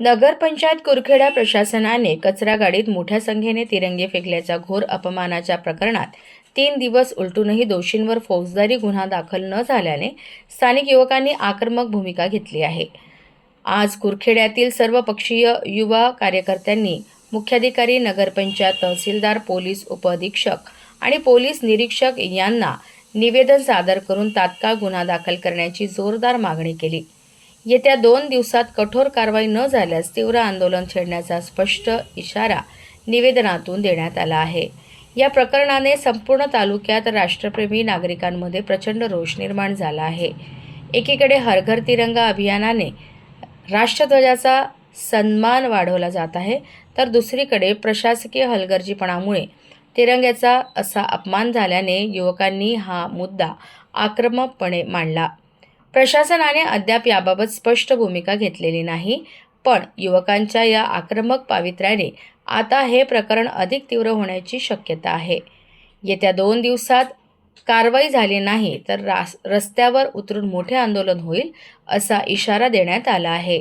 नगरपंचायत कुरखेडा प्रशासनाने कचरा गाडीत मोठ्या संख्येने तिरंगे फेकल्याच्या घोर अपमानाच्या प्रकरणात तीन दिवस उलटूनही दोषींवर फौजदारी गुन्हा दाखल न झाल्याने स्थानिक युवकांनी आक्रमक भूमिका घेतली आहे. आज कुरखेड्यातील सर्वपक्षीय युवा कार्यकर्त्यांनी मुख्याधिकारी नगरपंचायत तहसीलदार पोलीस उपअधीक्षक आणि पोलीस निरीक्षक यांना निवेदन सादर करून तात्काळ गुन्हा दाखल करण्याची जोरदार मागणी केली. येत्या दोन दिवसात कठोर कारवाई न झाल्यास तीव्र आंदोलन छेडण्याचा स्पष्ट इशारा निवेदनातून देण्यात आला आहे. या प्रकरणाने संपूर्ण तालुक्यात राष्ट्रप्रेमी नागरिकांमध्ये प्रचंड रोष निर्माण झाला आहे. एकीकडे हर घर तिरंगा अभियानाने राष्ट्रध्वजाचा सन्मान वाढवला जात आहे तर दुसरीकडे प्रशासकीय हलगर्जीपणामुळे तिरंग्याचा असा अपमान झाल्याने युवकांनी हा मुद्दा आक्रमकपणे मांडला. प्रशासनाने अद्याप याबाबत स्पष्ट भूमिका घेतलेली नाही पण युवकांच्या या आक्रमक पावित्र्याने आता हे प्रकरण अधिक तीव्र होण्याची शक्यता आहे. येत्या दोन दिवसात कारवाई झाली नाही तर रास रस्त्यावर उतरून मोठे आंदोलन होईल असा इशारा देण्यात आला आहे.